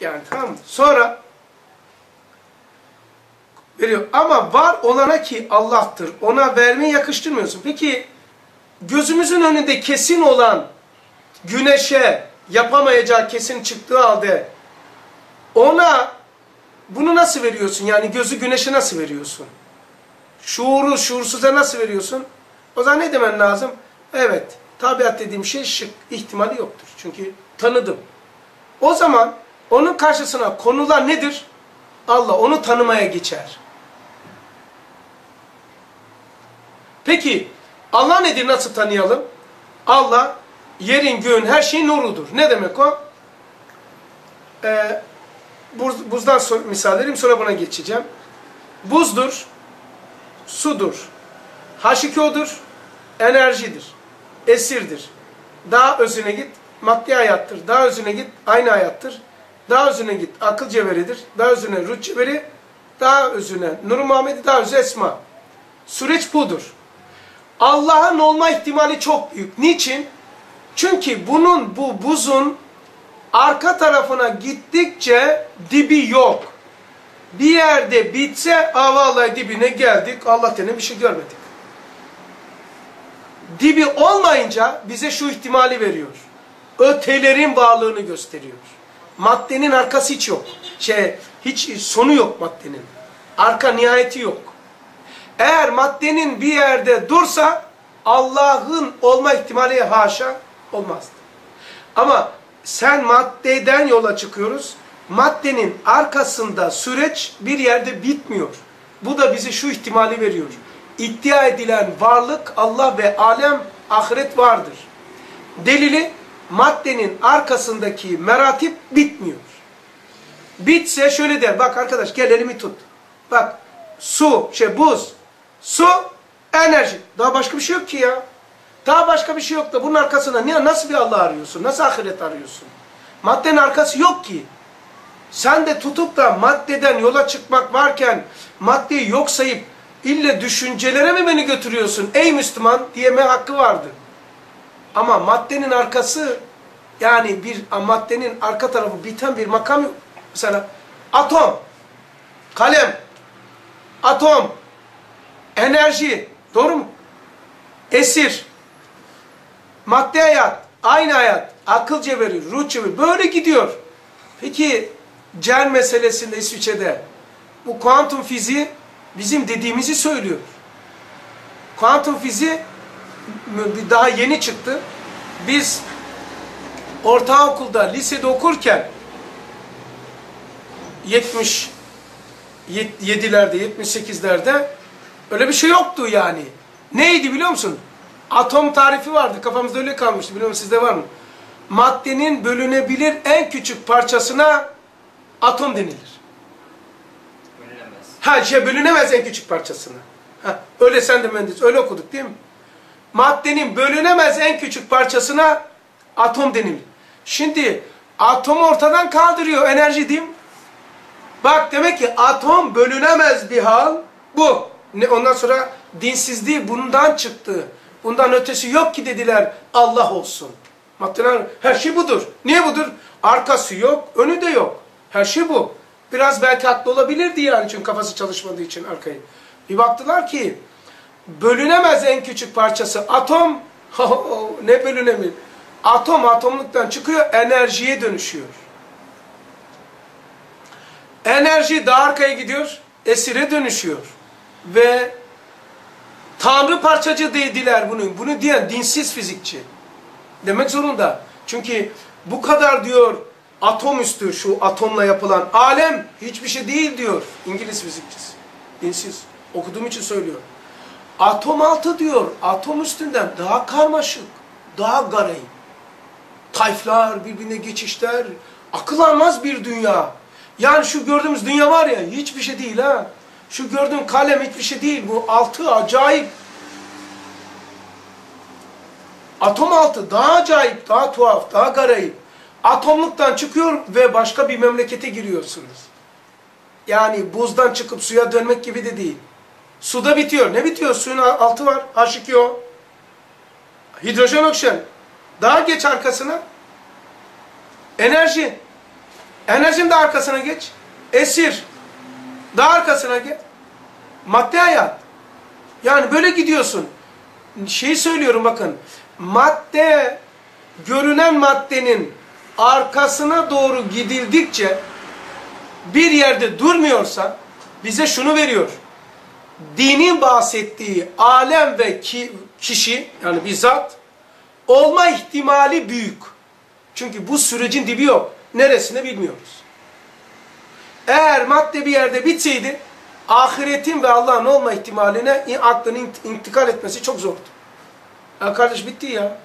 Yani tamam? Sonra veriyor. Ama var olana ki Allah'tır. Ona vermeyi yakıştırmıyorsun. Peki gözümüzün önünde kesin olan güneşe yapamayacağı kesin çıktığı halde ona bunu nasıl veriyorsun? Yani gözü güneşe nasıl veriyorsun? Şuuru şuursuza nasıl veriyorsun? O zaman ne demen lazım? Evet, tabiat dediğim şey şık, ihtimali yoktur. Çünkü tanıdım. O zaman onun karşısına konulan nedir? Allah onu tanımaya geçer. Peki Allah nedir nasıl tanıyalım? Allah yerin göğün her şeyin nurudur. Ne demek o? Ee, buz, buzdan so misal vereyim sonra buna geçeceğim. Buzdur, sudur, H2O'dur, enerjidir, esirdir. Daha özüne git, maddi hayattır. Daha özüne git, aynı hayattır. Daha özüne git, akıl cevheridir. Daha özüne ruh cevheri, daha özüne Nur Muhammed'i, daha özü Esma. Süreç budur. Allah'ın olma ihtimali çok büyük. Niçin? Çünkü bunun, bu buzun arka tarafına gittikçe dibi yok. Bir yerde bitse vallahi dibine geldik. Allah denen bir şey görmedik. Dibi olmayınca bize şu ihtimali veriyor. Ötelerin varlığını gösteriyor. Maddenin arkası hiç yok. Şey, hiç sonu yok maddenin. Arka nihayeti yok. Eğer maddenin bir yerde dursa Allah'ın olma ihtimali haşa olmazdı. Ama sen maddeden yola çıkıyoruz. Maddenin arkasında süreç bir yerde bitmiyor. Bu da bize şu ihtimali veriyor. İddia edilen varlık Allah ve alem ahiret vardır. Delili maddenin arkasındaki meratip bitmiyor. Bitse şöyle der. Bak arkadaş gel elimi tut. Bak su, şey buz, su, enerji. Daha başka bir şey yok ki ya. Daha başka bir şey yok da bunun arkasında niye, nasıl bir Allah arıyorsun? Nasıl ahiret arıyorsun? Maddenin arkası yok ki. Sen de tutup da maddeden yola çıkmak varken maddeyi yok sayıp ille düşüncelere mi beni götürüyorsun ey Müslüman diyeme hakkı vardı. Ama maddenin arkası yani bir maddenin arka tarafı biten bir makam. Mesela atom, kalem, atom, enerji, doğru mu? Esir, madde hayat, aynı hayat, akıl cevheri, ruh cevheri böyle gidiyor. Peki CERN meselesinde İsviçre'de bu kuantum fiziği bizim dediğimizi söylüyor. Kuantum fiziği daha yeni çıktı. Biz ortaokulda, lisede okurken 70 7'lerde, 78'lerde öyle bir şey yoktu yani. Neydi biliyor musun? Atom tarifi vardı. Kafamızda öyle kalmıştı. Biliyor musun sizde var mı? Maddenin bölünebilir en küçük parçasına atom denilir. Bölünemez. Ha şey bölünemez en küçük parçasına. Ha, öyle sen de mühendis. Öyle okuduk değil mi? Maddenin bölünemez en küçük parçasına atom denilir. Şimdi atom ortadan kaldırıyor enerji değil? Bak demek ki atom bölünemez bir hal bu. Ne, ondan sonra dinsizliği bundan çıktı. Bundan ötesi yok ki dediler Allah olsun. Maddeler her şey budur. Niye budur? Arkası yok, önü de yok. Her şey bu. Biraz belki haklı olabilirdi yani çünkü kafası çalışmadığı için arkayı. Bir baktılar ki bölünemez en küçük parçası atom. ne bölünemiyor? Atom atomluktan çıkıyor enerjiye dönüşüyor. Enerji daha arkaya gidiyor, esire dönüşüyor. Ve Tanrı parçacı dediler bunu. Bunu diyen dinsiz fizikçi. Demek zorunda. Çünkü bu kadar diyor atom üstü şu atomla yapılan alem hiçbir şey değil diyor İngiliz fizikçisi. Dinsiz. Okuduğum için söylüyor. Atom altı diyor atom üstünden daha karmaşık, daha garayip. Tayflar, birbirine geçişler, akıl almaz bir dünya. Yani şu gördüğümüz dünya var ya hiçbir şey değil ha. Şu gördüğün kalem hiçbir şey değil. Bu altı acayip. Atom altı daha acayip, daha tuhaf, daha garayip. Atomluktan çıkıyor ve başka bir memlekete giriyorsunuz. Yani buzdan çıkıp suya dönmek gibi de değil. Suda bitiyor. Ne bitiyor? Suyun altı var. H2O. Hidrojen oksijen. Daha geç arkasına. Enerji. Enerjinin de arkasına geç. Esir. Daha arkasına geç. Madde hayat. Yani böyle gidiyorsun. Şeyi söylüyorum bakın. Madde, görünen maddenin arkasına doğru gidildikçe bir yerde durmuyorsa bize şunu veriyor. Dinin bahsettiği alem ve ki, kişi yani bir zat olma ihtimali büyük. Çünkü bu sürecin dibi yok. Neresini bilmiyoruz. Eğer madde bir yerde bitseydi ahiretin ve Allah'ın olma ihtimaline aklın intikal etmesi çok zordu. Ya kardeş bitti ya.